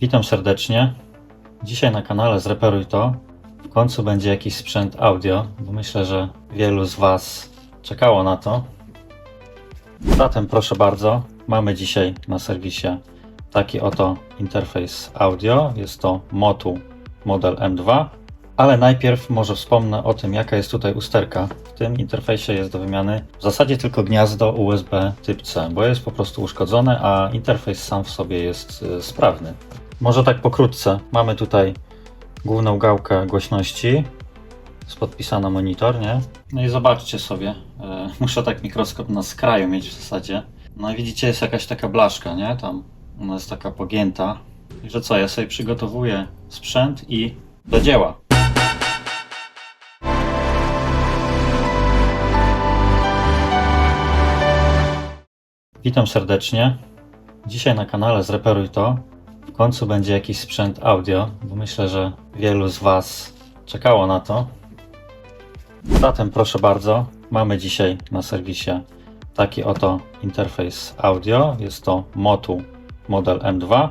Witam serdecznie. Dzisiaj na kanale Zreperuj to w końcu będzie jakiś sprzęt audio, bo myślę, że wielu z Was czekało na to. Zatem proszę bardzo, mamy dzisiaj na serwisie taki oto interfejs audio. Jest to Motu model M2. Ale najpierw może wspomnę o tym, jaka jest tutaj usterka. W tym interfejsie jest do wymiany w zasadzie tylko gniazdo USB typ C, bo jest po prostu uszkodzone, a interfejs sam w sobie jest y, sprawny. Może tak pokrótce. Mamy tutaj główną gałkę głośności, jest podpisana monitor, nie? No i zobaczcie sobie, e, muszę tak mikroskop na skraju mieć w zasadzie. No i widzicie, jest jakaś taka blaszka, nie? Tam ona jest taka pogięta. I że co, ja sobie przygotowuję sprzęt i do dzieła. Witam serdecznie. Dzisiaj na kanale Zreperuj to w końcu będzie jakiś sprzęt audio, bo myślę, że wielu z Was czekało na to. Zatem proszę bardzo, mamy dzisiaj na serwisie taki oto interfejs audio. Jest to Motu model M2.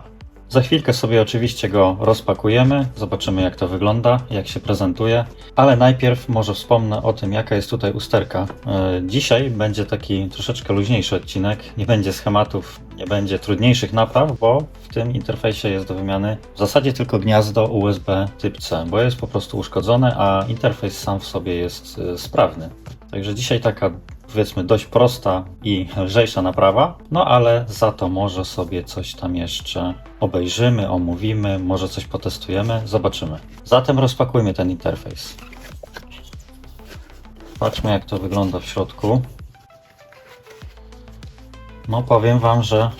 Za chwilkę sobie oczywiście go rozpakujemy, zobaczymy jak to wygląda, jak się prezentuje, ale najpierw może wspomnę o tym, jaka jest tutaj usterka. E, Dzisiaj będzie taki troszeczkę luźniejszy odcinek, nie będzie schematów, nie będzie trudniejszych napraw, bo w tym interfejsie jest do wymiany w zasadzie tylko gniazdo USB typ C, bo jest po prostu uszkodzone, a interfejs sam w sobie jest e, sprawny. Także dzisiaj taka powiedzmy dość prosta i lżejsza naprawa, no ale za to może sobie coś tam jeszcze obejrzymy, omówimy, może coś potestujemy, zobaczymy. Zatem rozpakujmy ten interfejs. Patrzmy jak to wygląda w środku. No powiem Wam, że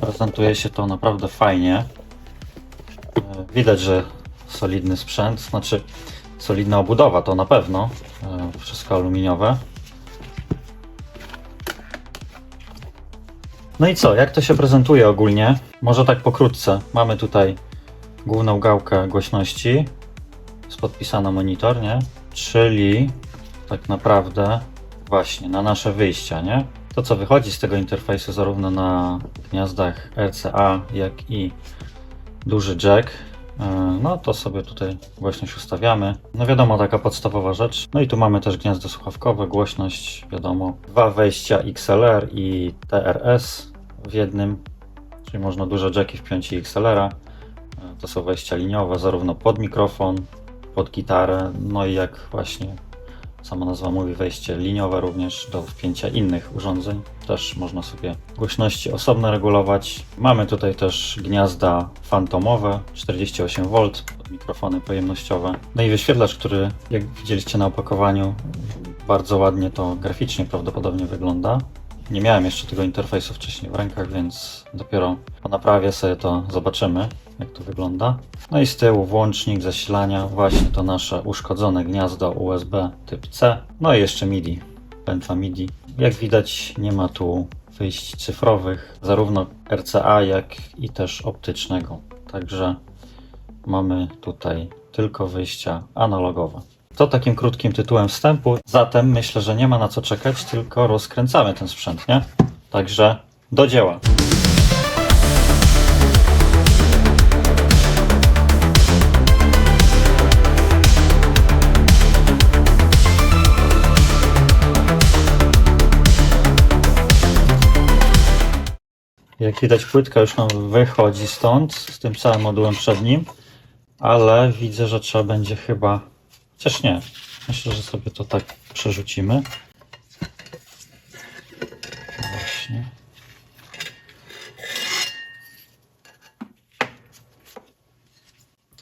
prezentuje się to naprawdę fajnie. E, Widać, że solidny sprzęt, znaczy solidna obudowa to na pewno. E, Wszystko aluminiowe. No i co, jak to się prezentuje ogólnie? Może tak pokrótce. Mamy tutaj główną gałkę głośności. Jest podpisana monitor, nie? Czyli tak naprawdę właśnie na nasze wyjścia, nie? To co wychodzi z tego interfejsu zarówno na gniazdach RCA, jak i duży jack, e, no to sobie tutaj głośność ustawiamy. No wiadomo, taka podstawowa rzecz. No i tu mamy też gniazdo słuchawkowe, głośność, wiadomo. Dwa wejścia XLR i TRS w jednym, czyli można duże jacki wpiąć i XLR-a. To są wejścia liniowe, zarówno pod mikrofon, pod gitarę, no i jak właśnie sama nazwa mówi, wejście liniowe również do wpięcia innych urządzeń. Też można sobie głośności osobno regulować. Mamy tutaj też gniazda fantomowe 48V pod mikrofony pojemnościowe. No i wyświetlacz, który jak widzieliście na opakowaniu bardzo ładnie to graficznie prawdopodobnie wygląda. Nie miałem jeszcze tego interfejsu wcześniej w rękach, więc dopiero po naprawie sobie to zobaczymy, jak to wygląda. No i z tyłu włącznik zasilania, właśnie to nasze uszkodzone gniazdo USB typ C. No i jeszcze MIDI, pętla MIDI. Jak widać nie ma tu wyjść cyfrowych, zarówno RCA, jak i też optycznego. Także mamy tutaj tylko wyjścia analogowe. To takim krótkim tytułem wstępu. Zatem myślę, że nie ma na co czekać, tylko rozkręcamy ten sprzęt, nie? Także do dzieła. Jak widać, płytka już nam wychodzi stąd z tym całym modułem przednim, ale widzę, że trzeba będzie chyba. Chociaż nie. Myślę, że sobie to tak przerzucimy. Właśnie.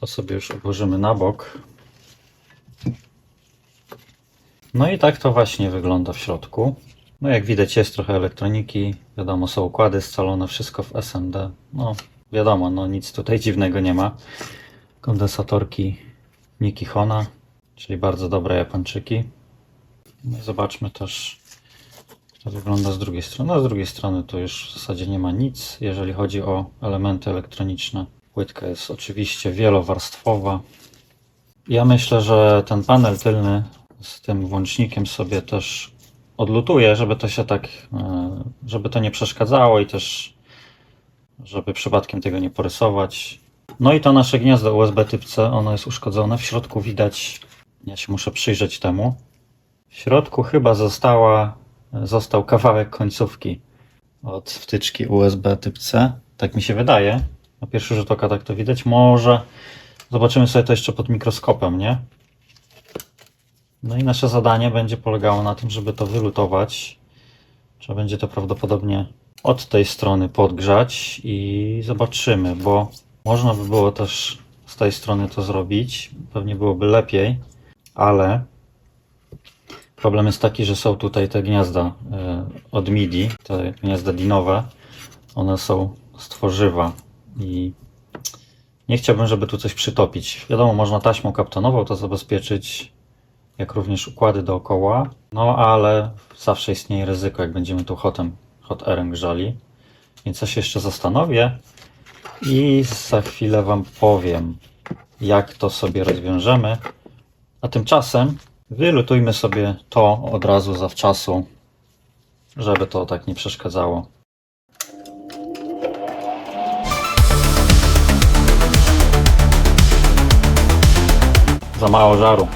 To sobie już odłożymy na bok. No i tak to właśnie wygląda w środku. No jak widać jest trochę elektroniki, wiadomo są układy scalone, wszystko w SMD. No wiadomo, no nic tutaj dziwnego nie ma. Kondensatorki Niki Hona, czyli bardzo dobre Japończyki. No zobaczmy też jak to wygląda z drugiej strony. No z drugiej strony to już w zasadzie nie ma nic, jeżeli chodzi o elementy elektroniczne. Płytka jest oczywiście wielowarstwowa. Ja myślę, że ten panel tylny z tym włącznikiem sobie też odlutuję, żeby to się tak, e, żeby to nie przeszkadzało i też żeby przypadkiem tego nie porysować. No i to nasze gniazdo USB typ C, ono jest uszkodzone. W środku widać, ja się muszę przyjrzeć temu. W środku chyba została, został kawałek końcówki od wtyczki USB typ C. Tak mi się wydaje. Na pierwszy rzut oka tak to widać. Może zobaczymy sobie to jeszcze pod mikroskopem, nie? No i nasze zadanie będzie polegało na tym, żeby to wylutować. Trzeba będzie to prawdopodobnie od tej strony podgrzać i zobaczymy, bo można by było też z tej strony to zrobić. Pewnie byłoby lepiej, ale problem jest taki, że są tutaj te gniazda e, od MIDI, te gniazda dinowe. One są z tworzywa i nie chciałbym, żeby tu coś przytopić. Wiadomo, można taśmą kaptonową to zabezpieczyć, jak również układy dookoła, no ale zawsze istnieje ryzyko, jak będziemy tu hotem, hot airem grzali. Więc ja się jeszcze zastanowię i za chwilę Wam powiem, jak to sobie rozwiążemy. A tymczasem wylutujmy sobie to od razu zawczasu, żeby to tak nie przeszkadzało. Za mało żaru.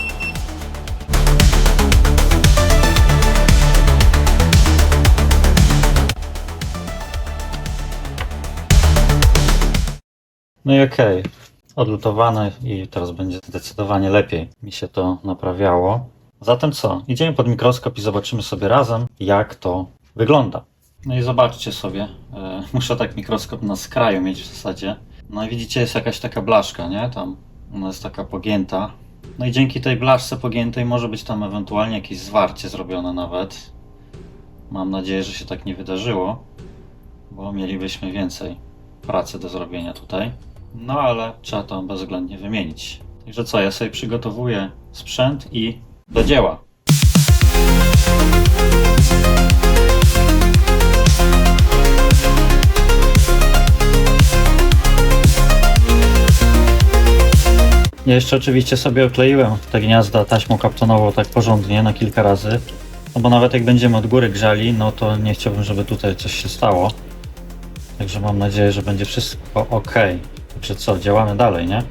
No i okej, odlutowane i teraz będzie zdecydowanie lepiej mi się to naprawiało. Zatem co? Idziemy pod mikroskop i zobaczymy sobie razem, jak to wygląda. No i zobaczcie sobie, e, muszę tak mikroskop na skraju mieć w zasadzie. No i widzicie, jest jakaś taka blaszka, nie? Tam ona jest taka pogięta. No i dzięki tej blaszce pogiętej może być tam ewentualnie jakieś zwarcie zrobione nawet. Mam nadzieję, że się tak nie wydarzyło, bo mielibyśmy więcej pracy do zrobienia tutaj. No ale trzeba to bezwzględnie wymienić. Także co, ja sobie przygotowuję sprzęt i do dzieła. Ja jeszcze oczywiście sobie okleiłem te gniazda taśmą kaptonową tak porządnie na kilka razy. No bo nawet jak będziemy od góry grzali, no to nie chciałbym, żeby tutaj coś się stało. Także mam nadzieję, że będzie wszystko ok. Także co, działamy dalej, nie?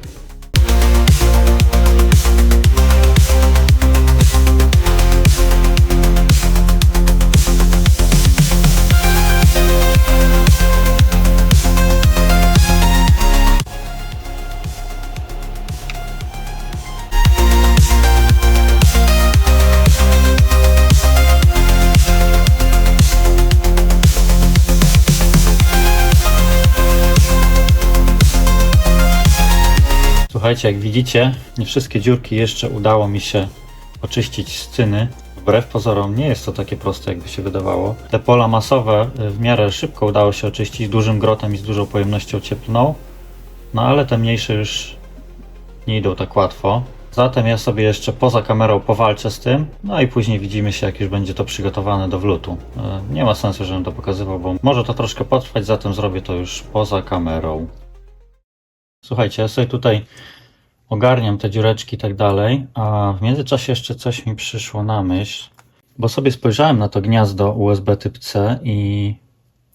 Słuchajcie, jak widzicie, nie wszystkie dziurki jeszcze udało mi się oczyścić z cyny. Wbrew pozorom nie jest to takie proste, jakby się wydawało. Te pola masowe y, w miarę szybko udało się oczyścić, dużym grotem i z dużą pojemnością cieplną. No ale te mniejsze już nie idą tak łatwo. Zatem ja sobie jeszcze poza kamerą powalczę z tym, no i później widzimy się, jak już będzie to przygotowane do wlutu. Y, Nie ma sensu, żebym to pokazywał, bo może to troszkę potrwać, zatem zrobię to już poza kamerą. Słuchajcie, ja sobie tutaj ogarniam te dziureczki i tak dalej, a w międzyczasie jeszcze coś mi przyszło na myśl, bo sobie spojrzałem na to gniazdo USB typ C i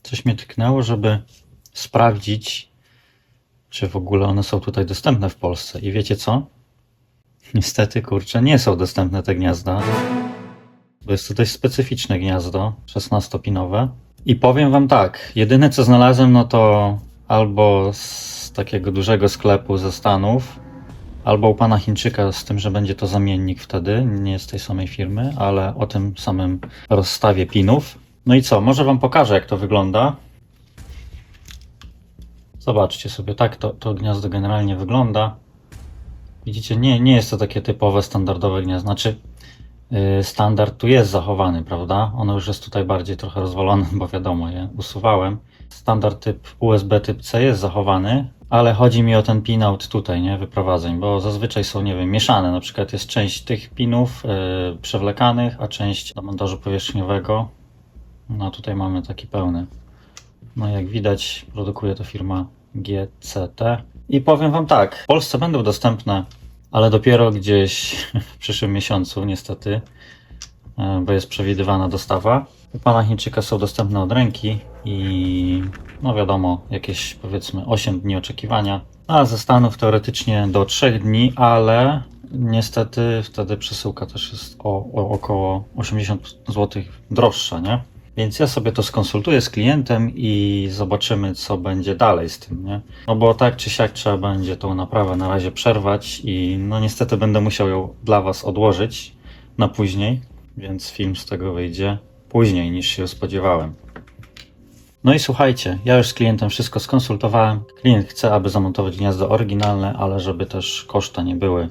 coś mnie tknęło, żeby sprawdzić, czy w ogóle one są tutaj dostępne w Polsce. I wiecie co? Niestety, kurczę, nie są dostępne te gniazda, bo jest to dość specyficzne gniazdo, 16-pinowe. I powiem wam tak, jedyne co znalazłem, no to albo z takiego dużego sklepu ze Stanów, albo u pana Chińczyka, z tym, że będzie to zamiennik wtedy, nie z tej samej firmy, ale o tym samym rozstawie pinów. No i co, może wam pokażę, jak to wygląda. Zobaczcie sobie, tak to, to gniazdo generalnie wygląda. Widzicie, nie, nie jest to takie typowe, standardowe gniazdo. Znaczy, yy, standard tu jest zachowany, prawda? Ono już jest tutaj bardziej trochę rozwalone, bo wiadomo, je usuwałem. Standard typ USB typ C jest zachowany, ale chodzi mi o ten pinout tutaj, nie? Wyprowadzeń, bo zazwyczaj są, nie wiem, mieszane. Na przykład jest część tych pinów yy, przewlekanych, a część do montażu powierzchniowego. No tutaj mamy taki pełny. No jak widać, produkuje to firma GCT. I powiem Wam tak, w Polsce będą dostępne, ale dopiero gdzieś w przyszłym miesiącu, niestety, e, bo jest przewidywana dostawa. U pana Chińczyka są dostępne od ręki i no wiadomo, jakieś powiedzmy 8 dni oczekiwania, a ze Stanów teoretycznie do 3 dni, ale niestety wtedy przesyłka też jest o, o około 80 zł droższa, nie? Więc ja sobie to skonsultuję z klientem i zobaczymy, co będzie dalej z tym, nie? No bo tak czy siak trzeba będzie tą naprawę na razie przerwać i no niestety będę musiał ją dla Was odłożyć na później, więc film z tego wyjdzie później niż się spodziewałem. No i słuchajcie, ja już z klientem wszystko skonsultowałem. Klient chce, aby zamontować gniazdo oryginalne, ale żeby też koszta nie były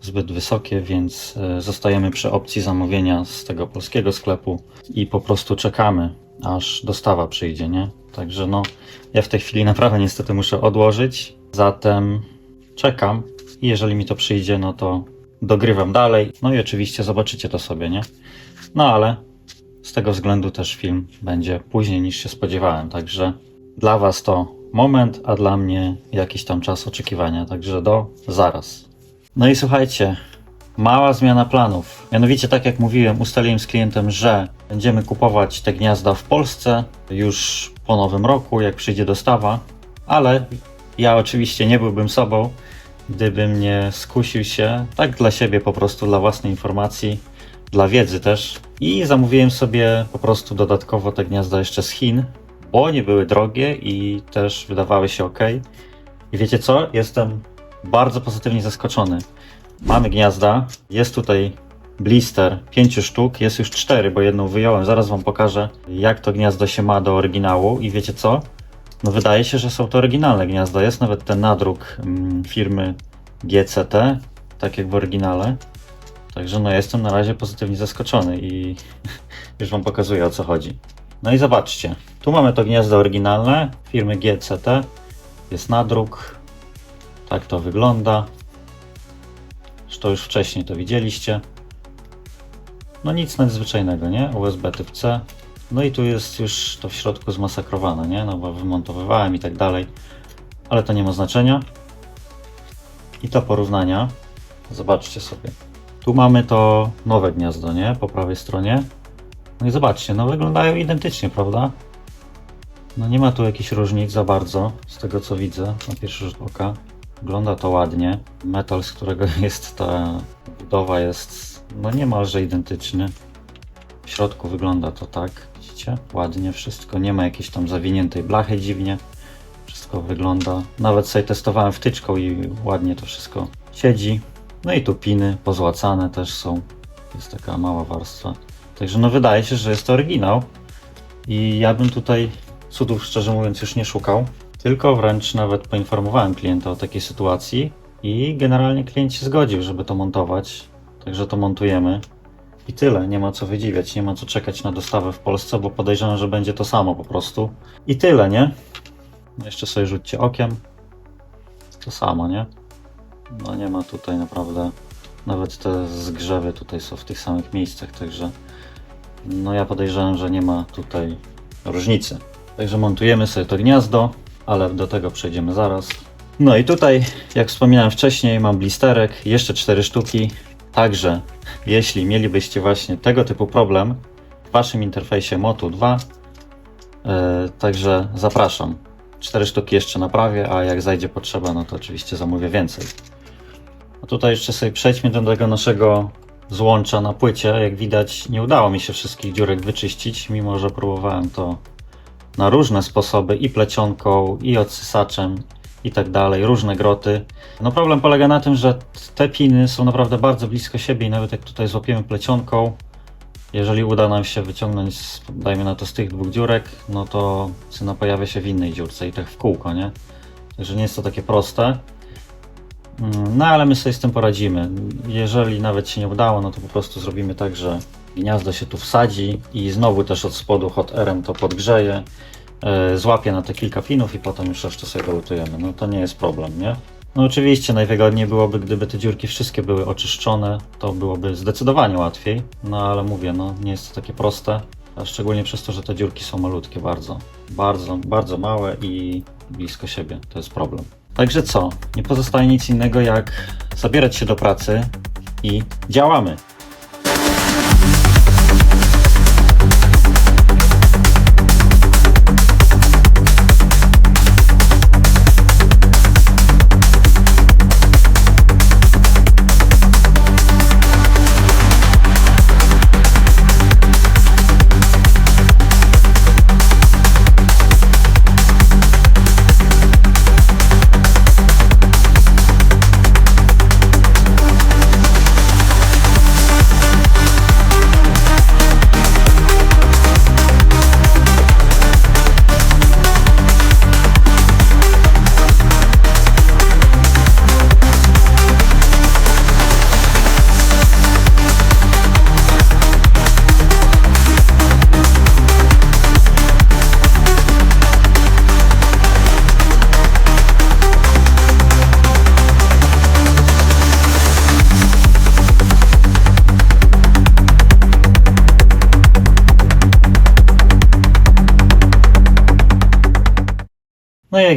zbyt wysokie, więc e, zostajemy przy opcji zamówienia z tego polskiego sklepu i po prostu czekamy, aż dostawa przyjdzie, nie? Także no, ja w tej chwili naprawdę niestety muszę odłożyć, zatem czekam i jeżeli mi to przyjdzie, no to dogrywam dalej. No i oczywiście zobaczycie to sobie, nie? No ale z tego względu też film będzie później niż się spodziewałem, także dla Was to moment, a dla mnie jakiś tam czas oczekiwania, także do zaraz. No i słuchajcie, mała zmiana planów. Mianowicie, tak jak mówiłem, ustaliłem z klientem, że będziemy kupować te gniazda w Polsce już po nowym roku, jak przyjdzie dostawa, ale ja oczywiście nie byłbym sobą, gdybym nie skusił się, tak dla siebie po prostu, dla własnej informacji, dla wiedzy też. I zamówiłem sobie po prostu dodatkowo te gniazda jeszcze z Chin, bo nie były drogie i też wydawały się ok. I wiecie co? Jestem bardzo pozytywnie zaskoczony. Mamy gniazda, jest tutaj blister, 5 sztuk, jest już 4, bo jedną wyjąłem. Zaraz Wam pokażę, jak to gniazdo się ma do oryginału. I wiecie co? No wydaje się, że są to oryginalne gniazda. Jest nawet ten nadruk mm, firmy GCT, tak jak w oryginale. Także no jestem na razie pozytywnie zaskoczony i już Wam pokazuję o co chodzi. No i zobaczcie, tu mamy to gniazdo oryginalne firmy GCT. Jest nadruk, tak to wygląda. Zresztą już wcześniej to widzieliście. No nic nadzwyczajnego, nie? USB typ C. No i tu jest już to w środku zmasakrowane, nie? No bo wymontowywałem i tak dalej. Ale to nie ma znaczenia. I to porównania. Zobaczcie sobie. Tu mamy to nowe gniazdo, nie? Po prawej stronie. No i zobaczcie, no wyglądają identycznie, prawda? No nie ma tu jakichś różnic za bardzo, z tego co widzę na pierwszy rzut oka. Wygląda to ładnie. Metal, z którego jest ta budowa jest no niemalże identyczny. W środku wygląda to tak, widzicie? Ładnie wszystko, nie ma jakiejś tam zawiniętej blachy dziwnie. Wszystko wygląda. Nawet sobie testowałem wtyczką i ładnie to wszystko siedzi. No i tu piny pozłacane też są. Jest taka mała warstwa. Także no wydaje się, że jest to oryginał. I ja bym tutaj cudów szczerze mówiąc już nie szukał. Tylko wręcz nawet poinformowałem klienta o takiej sytuacji i generalnie klient się zgodził, żeby to montować. Także to montujemy. I tyle, nie ma co wydziwiać, nie ma co czekać na dostawę w Polsce, bo podejrzewam, że będzie to samo po prostu. I tyle, nie? Jeszcze sobie rzućcie okiem. To samo, nie? No nie ma tutaj naprawdę, nawet te zgrzewy tutaj są w tych samych miejscach, także no ja podejrzewam, że nie ma tutaj różnicy. Także montujemy sobie to gniazdo, ale do tego przejdziemy zaraz. No i tutaj, jak wspominałem wcześniej, mam blisterek, jeszcze 4 sztuki. Także, jeśli mielibyście właśnie tego typu problem w waszym interfejsie Motu 2, yy, także zapraszam. 4 sztuki jeszcze naprawię, a jak zajdzie potrzeba, no to oczywiście zamówię więcej. A tutaj jeszcze sobie przejdźmy do tego naszego złącza na płycie. Jak widać, nie udało mi się wszystkich dziurek wyczyścić, mimo że próbowałem to na różne sposoby i plecionką, i odsysaczem, i tak dalej, różne groty. No problem polega na tym, że te piny są naprawdę bardzo blisko siebie i nawet jak tutaj złapiemy plecionką, jeżeli uda nam się wyciągnąć, dajmy na to z tych dwóch dziurek, no to syna pojawia się w innej dziurce i tak w kółko, nie? Także nie jest to takie proste. Mm, No ale my sobie z tym poradzimy. Jeżeli nawet się nie udało, no to po prostu zrobimy tak, że gniazdo się tu wsadzi i znowu też od spodu hot airem to podgrzeje, e, złapie na te kilka pinów i potem już resztę sobie dolutujemy. No to nie jest problem, nie? No oczywiście najwygodniej byłoby, gdyby te dziurki wszystkie były oczyszczone, to byłoby zdecydowanie łatwiej, no ale mówię, no nie jest to takie proste, a szczególnie przez to, że te dziurki są malutkie bardzo, bardzo, bardzo małe i blisko siebie, to jest problem. Także co, nie pozostaje nic innego jak zabierać się do pracy i działamy.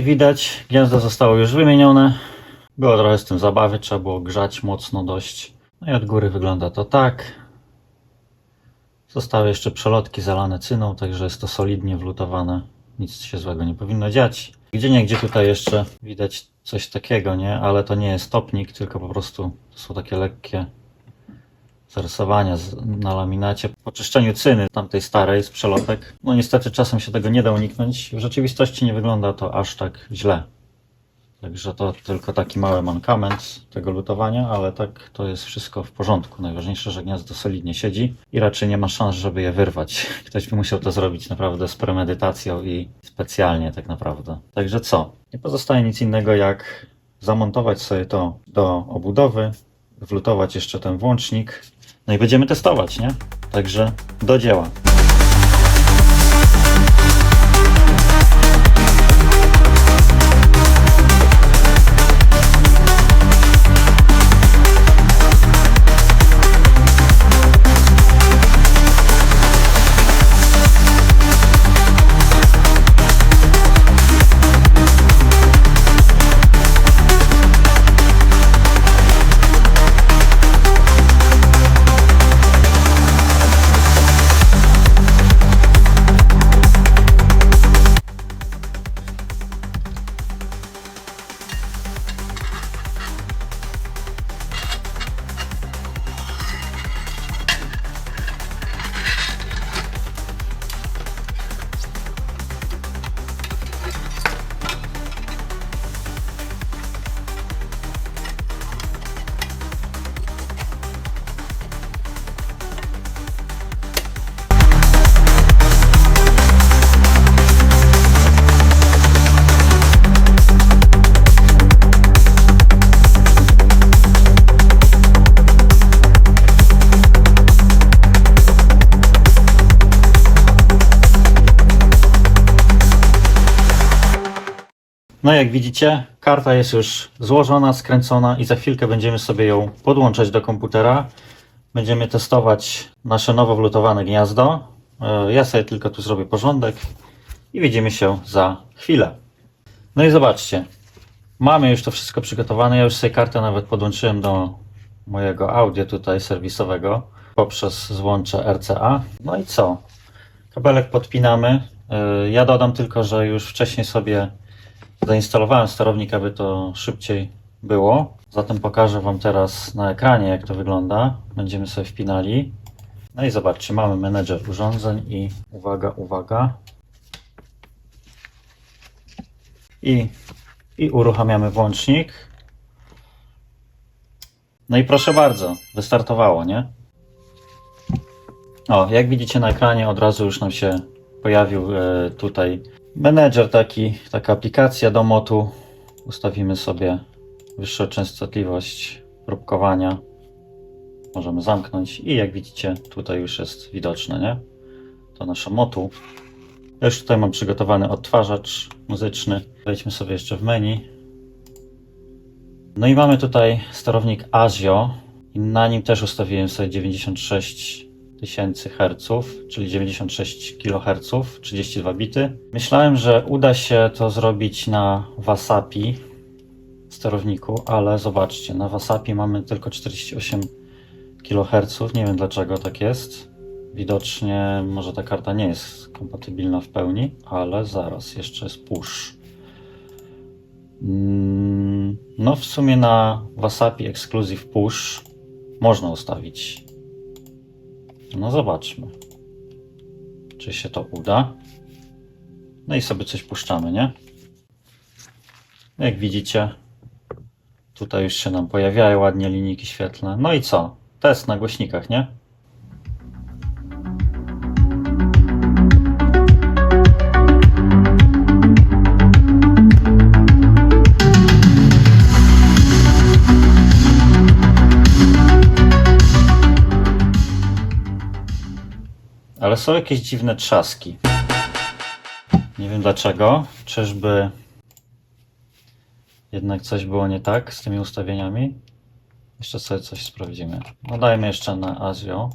Widać, gniazdo zostało już wymienione. Było trochę z tym zabawy, trzeba było grzać mocno dość. No i od góry wygląda to tak. Zostały jeszcze przelotki zalane cyną, także jest to solidnie wlutowane. Nic się złego nie powinno dziać. Gdzie nie gdzie tutaj jeszcze widać coś takiego, nie? Ale to nie jest topnik, tylko po prostu to są takie lekkie zarysowania na laminacie. Po czyszczeniu cyny tamtej starej z przelotek. No niestety czasem się tego nie da uniknąć. W rzeczywistości nie wygląda to aż tak źle. Także to tylko taki mały mankament tego lutowania, ale tak to jest wszystko w porządku. Najważniejsze, że gniazdo solidnie siedzi i raczej nie ma szans, żeby je wyrwać. Ktoś by musiał to zrobić naprawdę z premedytacją i specjalnie tak naprawdę. Także co? Nie pozostaje nic innego jak zamontować sobie to do obudowy, wlutować jeszcze ten włącznik, no i będziemy testować, nie? Także do dzieła. Jak widzicie, karta jest już złożona, skręcona i za chwilkę będziemy sobie ją podłączać do komputera. Będziemy testować nasze nowo wlutowane gniazdo. E, Ja sobie tylko tu zrobię porządek i widzimy się za chwilę. No i zobaczcie, mamy już to wszystko przygotowane. Ja już sobie kartę nawet podłączyłem do mojego audio tutaj serwisowego poprzez złącze RCA. No i co? Kabelek podpinamy. E, Ja dodam tylko, że już wcześniej sobie Zainstalowałem sterownik, aby to szybciej było. Zatem pokażę Wam teraz na ekranie, jak to wygląda. Będziemy sobie wpinali. No i zobaczcie, mamy menedżer urządzeń i uwaga, uwaga. I, i uruchamiamy włącznik. No i proszę bardzo, wystartowało, nie? O, jak widzicie na ekranie od razu już nam się pojawił e, tutaj menedżer taki, taka aplikacja do motu. Ustawimy sobie wyższą częstotliwość próbkowania. Możemy zamknąć i jak widzicie tutaj już jest widoczne, nie? To nasze motu. Ja już tutaj mam przygotowany odtwarzacz muzyczny. Wejdźmy sobie jeszcze w menu. No i mamy tutaj sterownik ASIO i na nim też ustawiłem sobie 96 tysięcy herców, czyli 96 kHz, 32 bity. Myślałem, że uda się to zrobić na Wasapi sterowniku, ale zobaczcie, na Wasapi mamy tylko 48 kHz. Nie wiem dlaczego tak jest. Widocznie może ta karta nie jest kompatybilna w pełni, ale zaraz jeszcze jest push. Mm, No w sumie na Wasapi Exclusive Push można ustawić no zobaczmy, czy się to uda. No i sobie coś puszczamy, nie? Jak widzicie, tutaj już się nam pojawiają ładnie linijki świetlne. No i co? Test na głośnikach, nie? Są jakieś dziwne trzaski. Nie wiem dlaczego. Czyżby jednak coś było nie tak z tymi ustawieniami? Jeszcze sobie coś sprawdzimy. No dajmy jeszcze na Azio.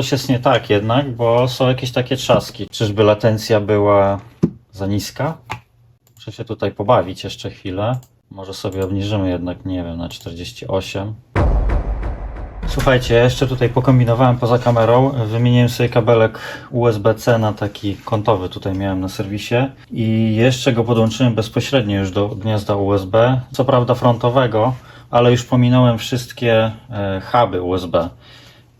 Coś jest nie tak jednak, bo są jakieś takie trzaski. Czyżby latencja była za niska? Muszę się tutaj pobawić jeszcze chwilę. Może sobie obniżymy jednak, nie wiem, na 48. Słuchajcie, ja jeszcze tutaj pokombinowałem poza kamerą. Wymieniłem sobie kabelek USB-C na taki kątowy tutaj miałem na serwisie i jeszcze go podłączyłem bezpośrednio już do gniazda USB. Co prawda frontowego, ale już pominąłem wszystkie e, huby USB,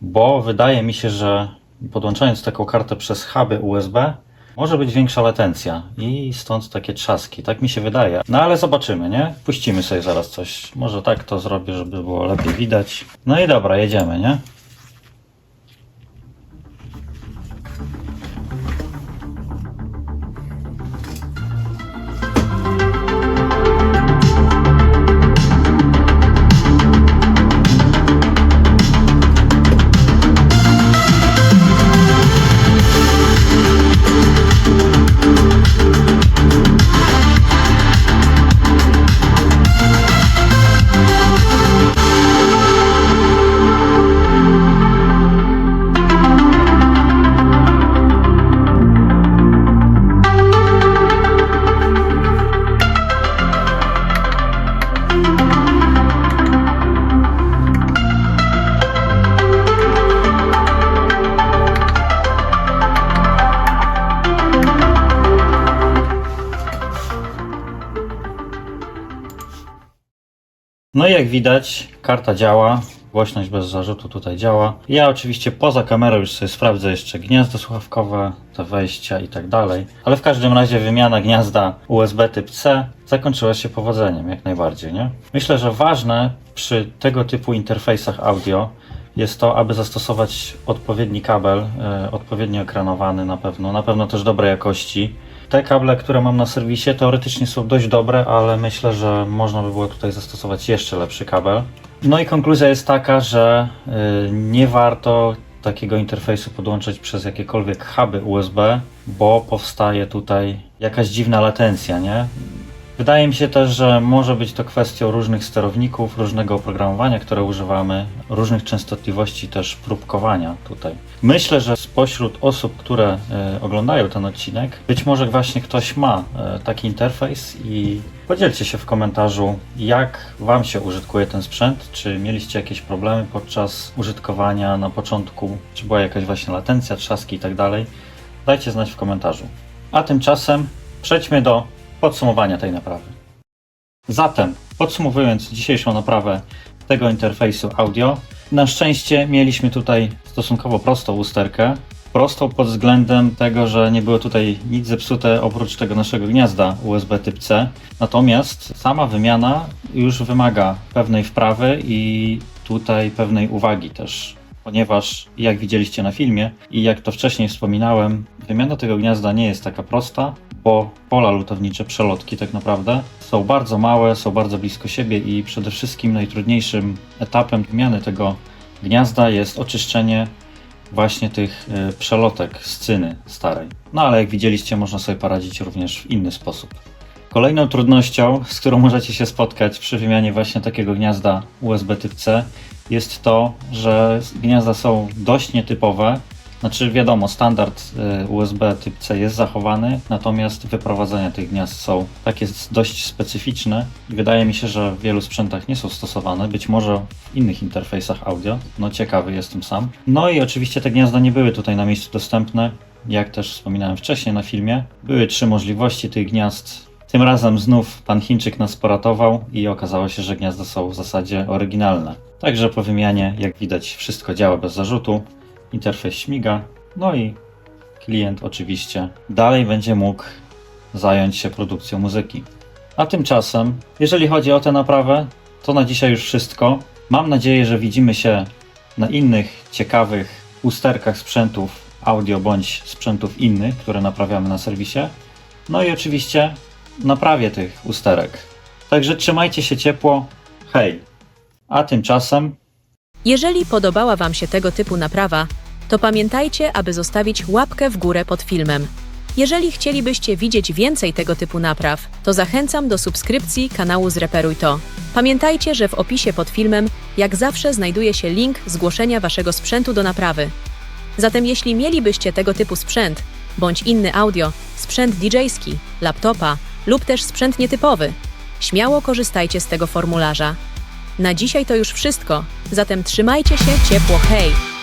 bo wydaje mi się, że podłączając taką kartę przez huby USB może być większa latencja i stąd takie trzaski. Tak mi się wydaje. No ale zobaczymy, nie? Puścimy sobie zaraz coś. Może tak to zrobię, żeby było lepiej widać. No i dobra, jedziemy, nie? Jak widać, karta działa. Głośność bez zarzutu tutaj działa. Ja oczywiście poza kamerą już sobie sprawdzę jeszcze gniazdo słuchawkowe, te wejścia i tak dalej. Ale w każdym razie wymiana gniazda USB typ C zakończyła się powodzeniem, jak najbardziej, nie? Myślę, że ważne przy tego typu interfejsach audio jest to, aby zastosować odpowiedni kabel, e, odpowiednio ekranowany na pewno, na pewno też dobrej jakości. Te kable, które mam na serwisie, teoretycznie są dość dobre, ale myślę, że można by było tutaj zastosować jeszcze lepszy kabel. No i konkluzja jest taka, że y, nie warto takiego interfejsu podłączać przez jakiekolwiek huby USB, bo powstaje tutaj jakaś dziwna latencja, nie? Wydaje mi się też, że może być to kwestią różnych sterowników, różnego oprogramowania, które używamy, różnych częstotliwości też próbkowania tutaj. Myślę, że spośród osób, które e, oglądają ten odcinek, być może właśnie ktoś ma e, taki interfejs i podzielcie się w komentarzu, jak Wam się użytkuje ten sprzęt, czy mieliście jakieś problemy podczas użytkowania na początku, czy była jakaś właśnie latencja, trzaski i tak dalej. Dajcie znać w komentarzu. A tymczasem przejdźmy do podsumowania tej naprawy. Zatem, podsumowując dzisiejszą naprawę tego interfejsu audio, na szczęście mieliśmy tutaj stosunkowo prostą usterkę. Prostą pod względem tego, że nie było tutaj nic zepsute oprócz tego naszego gniazda USB typ C. Natomiast sama wymiana już wymaga pewnej wprawy i tutaj pewnej uwagi też ponieważ jak widzieliście na filmie i jak to wcześniej wspominałem, wymiana tego gniazda nie jest taka prosta, bo pola lutownicze, przelotki tak naprawdę są bardzo małe, są bardzo blisko siebie i przede wszystkim najtrudniejszym etapem wymiany tego gniazda jest oczyszczenie właśnie tych y, przelotek z cyny starej. No ale jak widzieliście, można sobie poradzić również w inny sposób. Kolejną trudnością, z którą możecie się spotkać przy wymianie właśnie takiego gniazda USB typ C, jest to, że gniazda są dość nietypowe. Znaczy, wiadomo, standard y, USB typ C jest zachowany, natomiast wyprowadzenia tych gniazd są takie dość specyficzne wydaje mi się, że w wielu sprzętach nie są stosowane, być może w innych interfejsach audio. No, ciekawy jestem sam. No i oczywiście te gniazda nie były tutaj na miejscu dostępne. Jak też wspominałem wcześniej na filmie, były trzy możliwości tych gniazd tym razem znów pan Chińczyk nas poratował i okazało się, że gniazda są w zasadzie oryginalne. Także po wymianie, jak widać, wszystko działa bez zarzutu. Interfejs śmiga, no i klient oczywiście dalej będzie mógł zająć się produkcją muzyki. A tymczasem, jeżeli chodzi o tę naprawę, to na dzisiaj już wszystko. Mam nadzieję, że widzimy się na innych ciekawych usterkach sprzętów audio bądź sprzętów innych, które naprawiamy na serwisie. No i oczywiście naprawie tych usterek. Także trzymajcie się ciepło. Hej! A tymczasem Jeżeli podobała Wam się tego typu naprawa, to pamiętajcie, aby zostawić łapkę w górę pod filmem. Jeżeli chcielibyście widzieć więcej tego typu napraw, to zachęcam do subskrypcji kanału Zreperuj to. Pamiętajcie, że w opisie pod filmem, jak zawsze, znajduje się link zgłoszenia Waszego sprzętu do naprawy. Zatem jeśli mielibyście tego typu sprzęt, bądź inny audio, sprzęt DJ-ski, laptopa lub też sprzęt nietypowy, śmiało korzystajcie z tego formularza. Na dzisiaj to już wszystko, zatem trzymajcie się ciepło, hej!